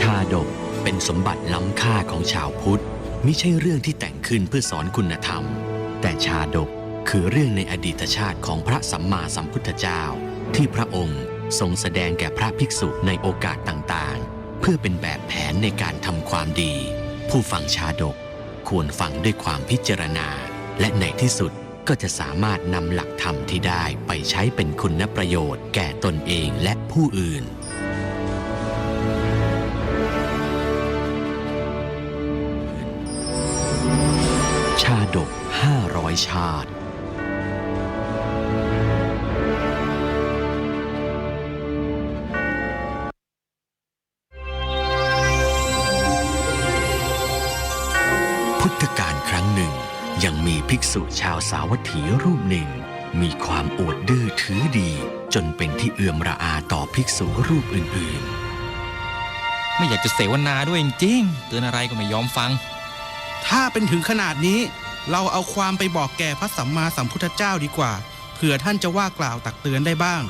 ชาดกเป็นสมบัติล้ำค่าของชาวพุทธมิใช่เรื่องที่แต่งขึ้นเพื่อสอนคุณธรรม แต่ชาดกคือเรื่องในอดีตชาติของพระสัมมาสัมพุทธเจ้า ที่พระองค์ทรงแสดงแก่พระภิกษุในโอกาสต่างๆ เพื่อเป็นแบบแผนในการทำความดี ผู้ฟังชาดกควรฟังด้วยความพิจารณา และในที่สุดก็จะสามารถนำหลักธรรมที่ได้ไปใช้เป็นคุณประโยชน์ แก่ตนเองและผู้อื่น ดก 500 ชาติ พุทธกาลครั้งหนึ่ง ยังมีภิกษุชาวสาวัตถีรูปหนึ่ง มีความอวดดื้อถือดี จนเป็นที่เอื่อมระอาต่อภิกษุรูปอื่นไม่อยากจะเสวนาด้วยจริงๆเตือนอะไรก็ไม่ยอมฟัง ถ้าเป็นถึงขนาดนี้ เราเอาความไปบอกแก่พระสัมมาสัมพุทธเจ้าดีกว่าเผื่อท่านจะว่ากล่าวตักเตือนได้บ้าง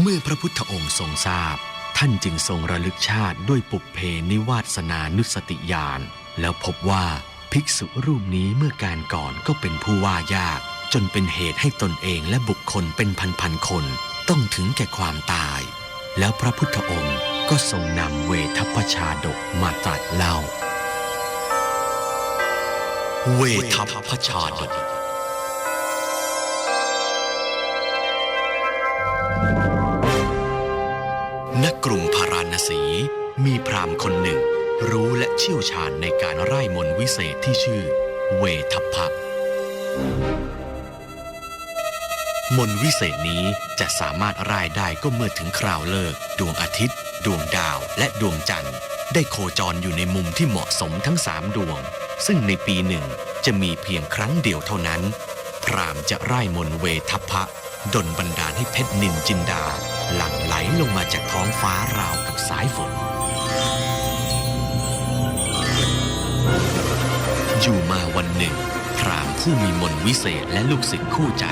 เมื่อพระพุทธองค์ทรงทราบ ท่านจึงทรงระลึกชาติด้วยปุพเพนิวาสนานุสติญาณแล้วพบว่าภิกษุรูปนี้เมื่อการก่อนก็เป็นผู้ว่ายาก จนเป็นเหตุให้ตนเองและบุคคลเป็นพันๆคน ต้องถึงแก่ความตาย แล้วพระพุทธองค์ก็ทรงนำเวทัพชาดกมาตรัสเล่า เวทัพชาดกณกรุงพาราณสี มีพราหมณ์คนหนึ่ง รู้และเชี่ยวชาญในการไร้มนวิเศษที่ชื่อ เวทัพพะ มนต์วิเศษนี้จะสามารถไร้ได้ก็เมื่อถึงคราวเลิก ดวงอาทิตย์ ดวงดาวและดวงจันทร์ ได้โคจรอยู่ในมุมที่เหมาะสมทั้งสามดวง ซึ่งในปีหนึ่งจะมีเพียงครั้งเดียวเท่านั้น พรามจะไร้มนเวทัพพะดลบันดาลให้เพชรนินจินดา หลั่งไหลลงมาจากท้องฟ้าราวกับสายฝน อยู่มาวันหนึ่ง พรามผู้มีมนต์วิเศษและลูกศิษย์คู่ใจ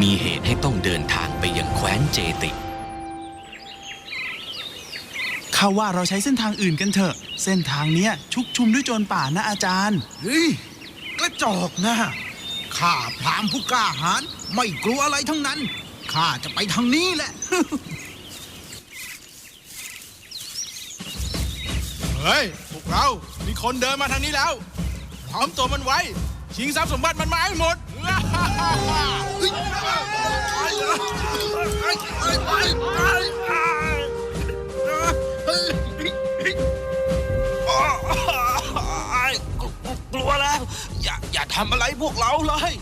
มีเหตุให้ต้องเดินทางไปยังแคว้นเจติ ข้าว่าเราใช้เส้นทางอื่นกันเถอะ เส้นทางเนี้ยชุกชุมด้วยโจรป่านะอาจารย์ เฮ้ยกระจอกนะข้าพรามผู้กล้าหาญไม่กลัวอะไรทั้งนั้นข้าจะไปทางนี้แหละ เฮ้ย พวกเรา มีคนเดินมาทางนี้แล้วพร้อมตัวมันไว้ ชิงทรัพย์สมบัติมันมาให้หมด กลัวแล้ว อย่าอย่าทำอะไรพวกเราเลย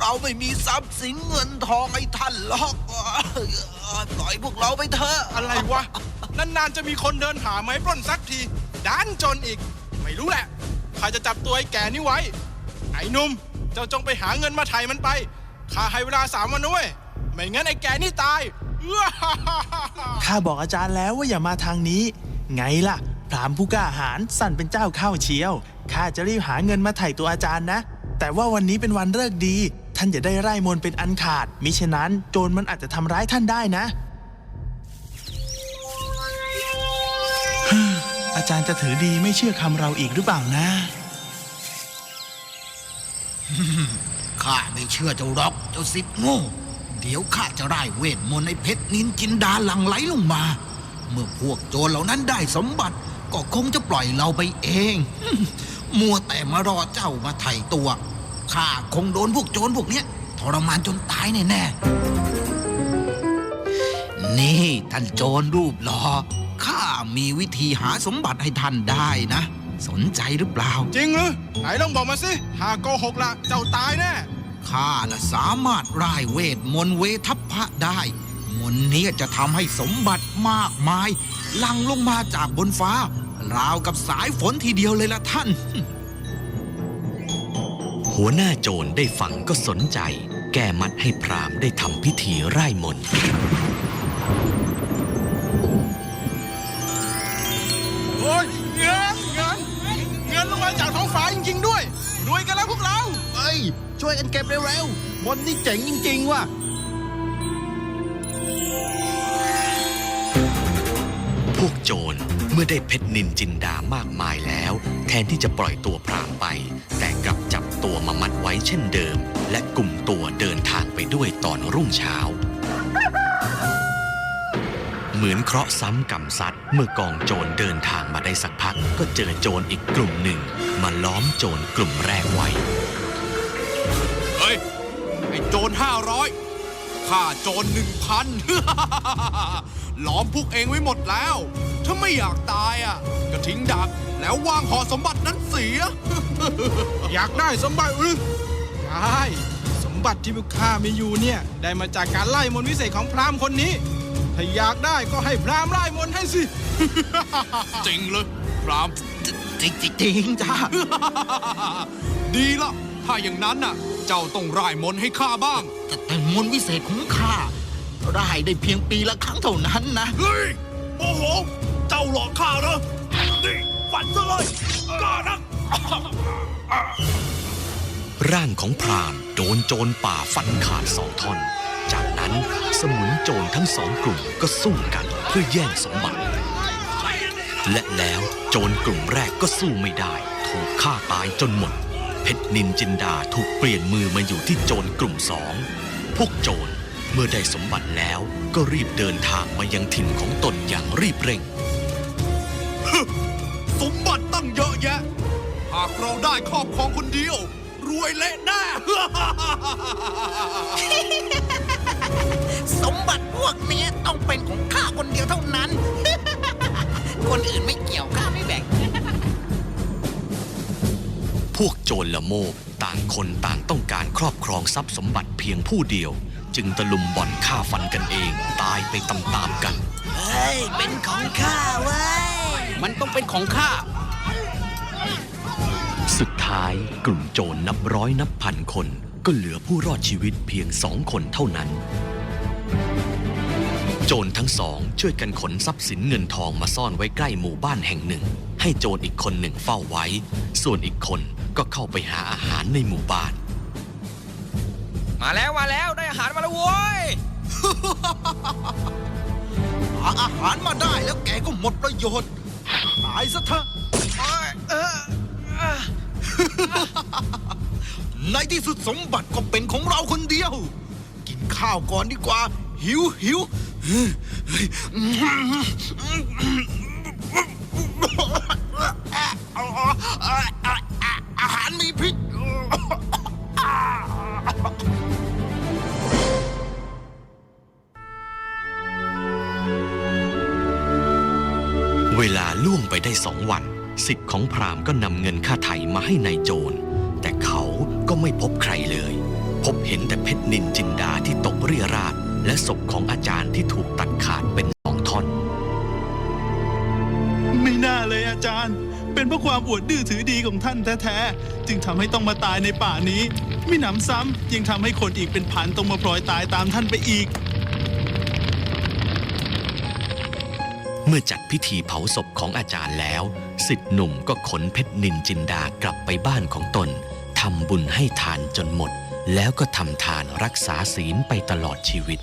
เราไม่มีทรัพย์สินเงินทองไอ้ท่านหรอกปล่อยพวกเราไปเถอะ อะไรวะ นานๆจะมีคนเดินหาไม้ปล้นสักทีด้านจนอีก ไม่รู้แหละ ใครจะจับตัวไอ้แก่นี่ไว้ ไอ้นุ่ม เจ้าจงไปหาเงินมาไถ่มันไป ข้าให้เวลาสามวันนะเว้ยไม่งั้นไอ้แก่นี่ตายข้าบอกอาจารย์แล้วว่าอย่ามาทางนี้ ไงล่ะ พรามผู้กล้าหาญสั่นเป็นเจ้าข้าวเชียว ข้าจะรีบหาเงินมาไถ่ตัวอาจารย์นะ แต่ว่าวันนี้เป็นวันเลิกดี ท่านจะได้ไร่มนเป็นอันขาด มิฉะนั้นโจรมันอาจจะทำร้ายท่านได้นะ อาจารย์จะถือดีไม่เชื่อคำเราอีกหรือเปล่านะ ข้าไม่เชื่อเจ้าหรอกเจ้าสิบโง่เดี๋ยวข้าจะไล่เวทมนต์ในเพชรนินจินดาหลังไหลลงมา เมื่อพวกโจรเหล่านั้นได้สมบัติ ก็คงจะปล่อยเราไปเอง มัวแต่มารอเจ้ามาไถ่ตัวข้าคงโดนพวกโจรพวกเนี้ยทรมานจนตายแน่ๆนี่ท่านโจรรูปหล่อข้ามีวิธีหาสมบัติให้ท่านได้นะ สนใจหรือเปล่า จริงหรือไหนลองบอกมาสิหากโกหกละเจ้าตายแน่ข้าน่ะสามารถร่ายเวทมนต์เวทัพพะได้ มนต์นี้จะทำให้สมบัติมากมาย หลั่งลงมาจากบนฟ้า ราวกับสายฝนทีเดียวเลยล่ะท่าน หัวหน้าโจรได้ฟังก็สนใจ แก้มัดให้พราหมณ์ได้ทำพิธีไร้มนต์โอ้ย ริง ๆ ด้วยรวยกันแล้วพวกเรา เอ้ย ช่วยกันเก็บเร็วๆมนต์นี่เจ๋งจริง ๆ ว่ะ พวกโจโจรเมื่อได้เพชรนินจินดามากมายแล้ว แทนที่จะปล่อยตัวพรามไป แต่กลับจับตัวมามัดไว้เช่นเดิม และกลุ่มตัวเดินทางไปด้วยตอนรุ่งเช้า เหมือนเคราะห์ซ้ำกรรมซัดเมื่อกองโจรเดินทางมาได้สักพัก ก็เจอโจรอีกกลุ่มหนึ่ง มาล้อมโจรกลุ่มแรกไว้ เฮ้ย ไอ้โจรห้าร้อยข้าโจรหนึ่งพันล้อมพวกเองไว้หมดแล้ว ถ้าไม่อยากตายอะ ก็ทิ้งดักแล้ววางห่อสมบัตินั้นเสีย อยากได้สมบัติหรือได้สมบัติที่พวกข้ามีอยู่เนี่ย ได้มาจากการไล่มนต์วิเศษของพราหมณ์คนนี้ ถ้าอยากได้ก็ให้พราหมณ์ไล่มนต์ให้สิ จริงเลยพรามจริงจริงๆจ้า ดีละถ้าอย่างนั้นน่ะ เจ้าต้องร่ายมนต์ให้ข้าบ้าง แต่แต่มนต์วิเศษของข้าได้ได้เพียงปีละครั้งเท่านั้นนะ เฮ้ยโอ้โห เจ้าหลอกข้าเหรอนี่ฝันซะเลยกล้านักร่างของพรามโดนโจรป่าฟันขาดสองท่อน จากนั้นสมุนโจรทั้งสองกลุ่มก็สู้กันเพื่อแย่งสมบัติ และแล้วโจรกลุ่มแรกก็สู้ไม่ได้ ถูกฆ่าตายจนหมด เพชรนินจินดาถูกเปลี่ยนมือมาอยู่ที่โจรกลุ่มสองพวกโจรเมื่อได้สมบัติแล้วก็รีบเดินทางมายังถิ่นของตนอย่างรีบเร่ง สมบัติตั้งเยอะแยะ หากเราได้ครอบครองคนเดียว รวยเละแน่ สมบัติพวกเนี้ยต้องเป็นของข้าคนเดียวเท่านั้น คนอื่นไม่เกี่ยวข้าไม่แบ่ง พวกโจรละโมบต่างคนต่างต้องการครอบครองทรัพย์สมบัติเพียงผู้เดียว จึงตะลุมบ่อนฆ่าฟันกันเอง ตายไปตามๆกัน เฮ้ย เป็นของข้าเว้ย มันต้องเป็นของข้า สุดท้ายกลุ่มโจรนับร้อยนับพันคน ก็เหลือผู้รอดชีวิตเพียงสองคนเท่านั้น โจรทั้งสองช่วยกันขนทรัพย์สินเงินทองมาซ่อนไว้ใกล้หมู่บ้านแห่งหนึ่ง ให้โจรอีกคนหนึ่งเฝ้าไว้ ส่วนอีกคนก็เข้าไปหาอาหารในหมู่บ้าน มาแล้วมาแล้วได้อาหารมาแล้วโว้ย หาอาหารมาได้แล้วแกก็หมดประโยชน์ ตายซะเถอะ ในที่สุดสมบัติก็เป็นของเราคนเดียวกิน ข้าวก่อนดีกว่า หิวหิวอาหารมีพิษเวลาล่วงไปได้สองวันสิทธิ์ของพราหมณ์ก็นำเงินค่าไถ่มาให้ในายโจร แต่เขาก็ไม่พบใครเลย พบเห็นแต่เพชรนินจินดาที่ตกเรี่ยราดและศพของอาจารย์ที่ถูกตัดขาดเป็นสองท่อน ไม่น่าเลยอาจารย์ เป็นเพราะความอวดดื้อถือดีของท่านแท้ๆ จึงทำให้ต้องมาตายในป่านี้มิหนำซ้ำยังทำให้คนอีกเป็นพันต้องมาพลอยตายตามท่านไปอีก เมื่อจัดพิธีเผาศพของอาจารย์แล้วสิทธิ์หนุ่มก็ขนเพชรนินจินดากลับไปบ้านของตนทำบุญให้ทานจนหมด แล้วก็ทำทานรักษาศีลไปตลอดชีวิต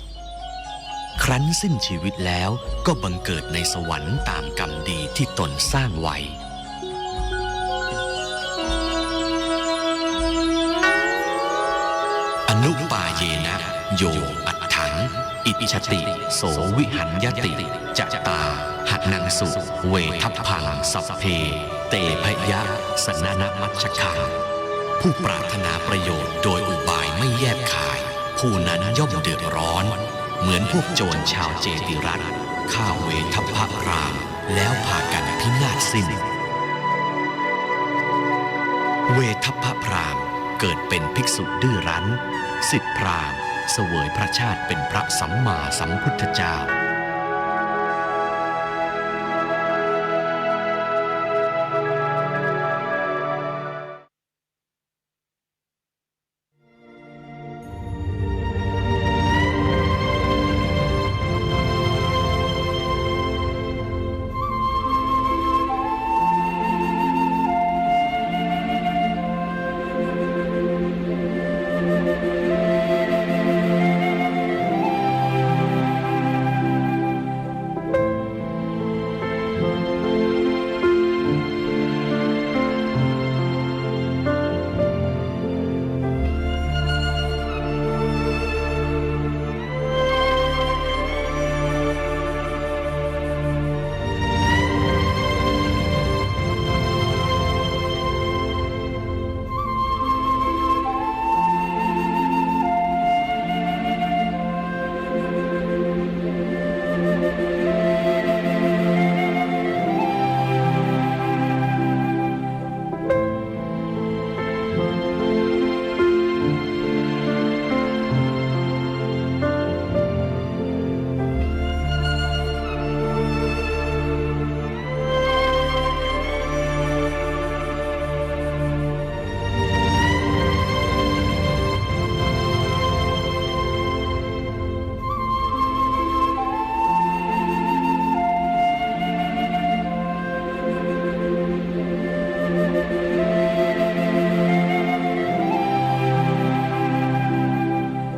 ครั้นสิ้นชีวิตแล้วก็บังเกิดในสวรรค์ตามกรรมดีที่ตนสร้างไว้อนุปาเยนะ โย อัตถัง อิชติ โสวิหันยติจตา หันังสุ เวทัพพัง สัพเพ เตพยะ สนนมัชฌคัง ผู้ปรารถนาประโยชน์โดยอุบายไม่แยบคาย ผู้นั้นย่อมเดือดร้อน เหมือนพวกโจรชาวเจติรัตน์ฆ่าเวทัพราม แล้วพากันพินาศสิ้น เวทัพพพรามเกิดเป็นภิกษุดื้อรั้น สิทธิพรามเสวยพระชาติเป็นพระสัมมาสัมพุทธเจ้า